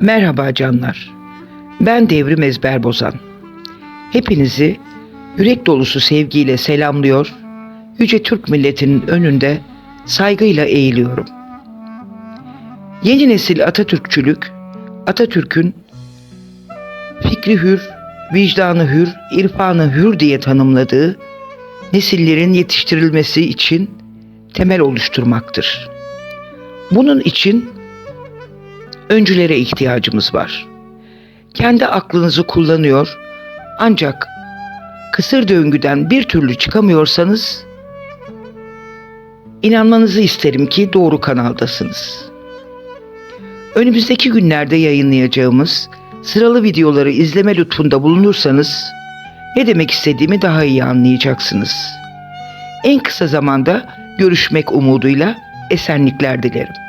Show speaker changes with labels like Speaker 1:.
Speaker 1: Merhaba canlar. Ben Devrim Ezber Bozan. Hepinizi yürek dolusu sevgiyle selamlıyor, Yüce Türk milletinin önünde saygıyla eğiliyorum. Yeni nesil Atatürkçülük, Atatürk'ün fikri hür, vicdanı hür, irfanı hür diye tanımladığı nesillerin yetiştirilmesi için temel oluşturmaktır. Bunun için öncülere ihtiyacımız var. Kendi aklınızı kullanıyor ancak kısır döngüden bir türlü çıkamıyorsanız inanmanızı isterim ki doğru kanaldasınız. Önümüzdeki günlerde yayınlayacağımız sıralı videoları izleme lütfunda bulunursanız ne demek istediğimi daha iyi anlayacaksınız. En kısa zamanda görüşmek umuduyla esenlikler dilerim.